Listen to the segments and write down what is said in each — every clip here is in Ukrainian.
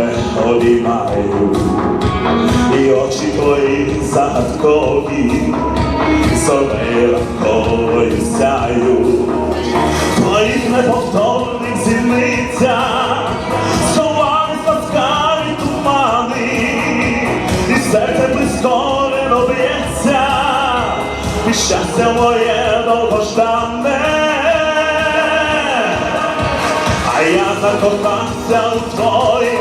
тебе обіймаю, і очі твої загадкові, собі ранковою сяю, твоїх неповторних зіниця, словами спаскають тумани, і серце прискорено б'ється, і щастя моє довгожданне. А я закохався у твоїх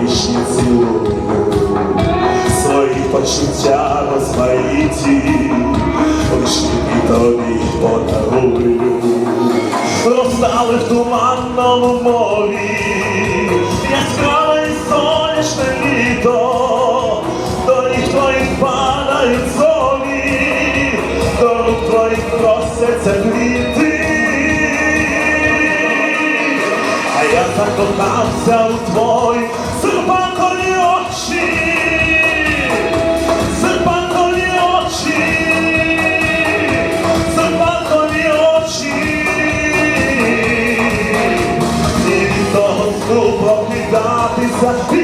твої вишні цілую, свої почуття розмаїті, лишні тобі подарую, розстали в туманному морі, яскраве і сонячне літо, до ніг твоїх падають зорі, до рук твоїх просяться квіти. Я закохався у твої 자,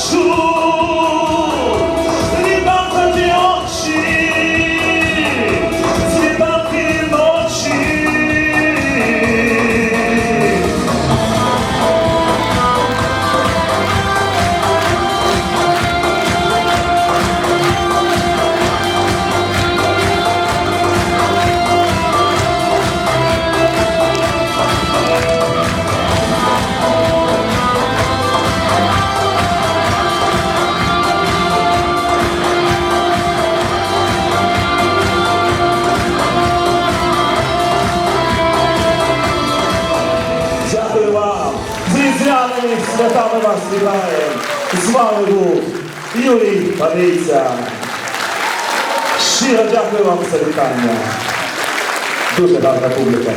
Sure. З різдвяними святами вас вітаємо. З вами був Юрій Паниця. Щиро дякую вам за вітання. Дуже гарна публіка.